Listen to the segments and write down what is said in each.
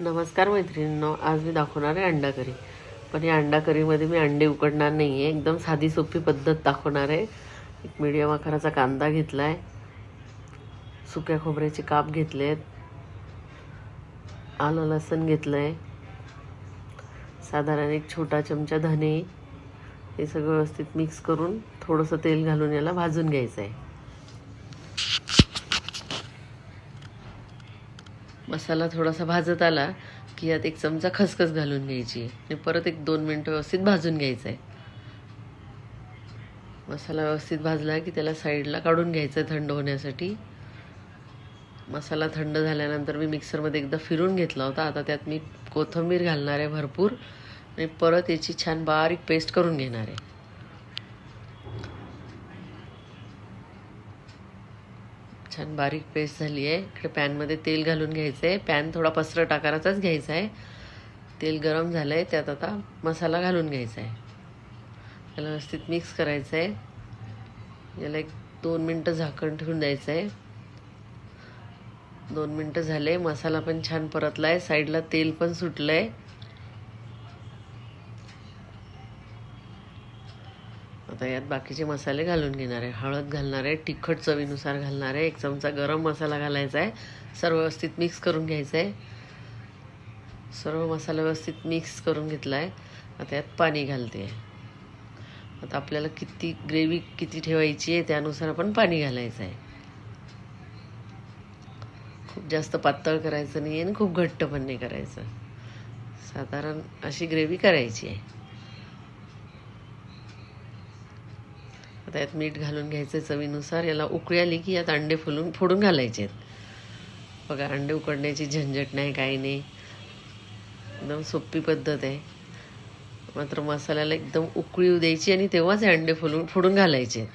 नमस्कार मैत्रिणींनो आज मी दाखवणार आहे अंडा करी पण या अंडा करीमध्ये मी अंडे उकडणार नाही आहे एकदम साधी सोपी पद्धत दाखवणार आहे. एक मीडियम आकाराचा कांदा घेतला आहे सुक्या खोबऱ्याचे काप घेतले आहेत आलं लसण घेतलं आहे साधारण एक छोटा चमचा धने. हे सगळं व्यवस्थित मिक्स करून थोडंसं तेल घालून याला भाजून घ्यायचं आहे मसाला थोडासा भाजत आला की यात एक चमचा खसखस घालून घ्यायची. आणि परत एक दोन मिनटं व्यवस्थित भाजून घ्यायचं आहे मसाला व्यवस्थित भाजला की त्याला साईडला काढून घ्यायचं आहे थंड होण्यासाठी. मसाला थंड झाल्यानंतर मी मिक्सरमध्ये एकदा फिरून घेतला होता. आता त्यात मी कोथिंबीर घालणार आहे भरपूर. आणि परत याची छान बारीक पेस्ट करून घेणार आहे. छान बारीक पेस्ट झाली आहे. इकडे पॅनमध्ये तेल घालून घ्यायचं आहे पॅन थोडा पसरट आकाराचाच घ्यायचा आहे तेल गरम झालं आहे त्यात आता मसाला घालून घ्यायचा आहे त्याला व्यवस्थित मिक्स करायचं आहे याला एक दोन मिनटं झाकण ठेवून द्यायचं आहे दोन मिनटं झाले. मसाला पण छान परतला आहे साईडला तेल पण सुटलं आहे आता यात बाकीचे मसाले घालून घेणार आहे. हळद घालणार आहे तिखट चवीनुसार घालणार आहे. एक चमचा गरम मसाला घालायचा आहे. सर्व व्यवस्थित मिक्स करून घ्यायचं आहे. सर्व मसाला व्यवस्थित मिक्स करून घेतला आहे आता यात पाणी घालते. आहे आता आपल्याला किती ग्रेव्ही किती ठेवायची आहे त्यानुसार आपण पाणी घालायचं आहे. खूप जास्त पातळ करायचं नाही आहे आणि खूप घट्ट पण नाही करायचं. साधारण अशी ग्रेव्ही करायची आहे. आता यात मीठ घालून घ्यायचं चवीनुसार. याला उकळी आली की यात अंडे फुलून फोडून घालायचे आहेत. बघा अंडे उकडण्याची झंझट नाही काही नाही. एकदम सोपी पद्धत आहे. मात्र मसाल्याला एकदम उकळी येऊ द्यायची आणि तेव्हाच हे अंडे फुलून फोडून घालायचे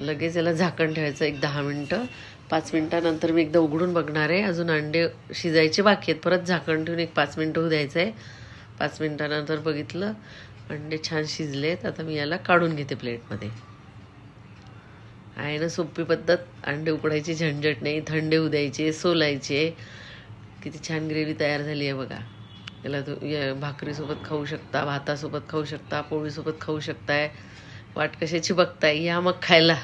लगेच याला झाकण ठेवायचं एक दहा मिनटं. पाच मिनटानंतर मी एकदा उघडून बघणार आहे. अजून अंडे शिजायचे बाकी आहेत. परत झाकण ठेवून एक पाच मिनटं होऊ द्यायचं आहे पाच मिनटानंतर बघितलं. अंडे छान शिजलेत. आता मी याला काढून घेते प्लेटमध्ये. आहे ना सोपी पद्धत. अंडे उकडायची झंझट नाही. थंडे होऊ द्यायचे सोलायचे. किती छान ग्रेव्ही तयार झाली आहे बघा. याला तू या भाकरीसोबत खाऊ शकता भातासोबत खाऊ शकता पोळीसोबत खाऊ शकताय. वाट कशाची बघताय? या मग खायला.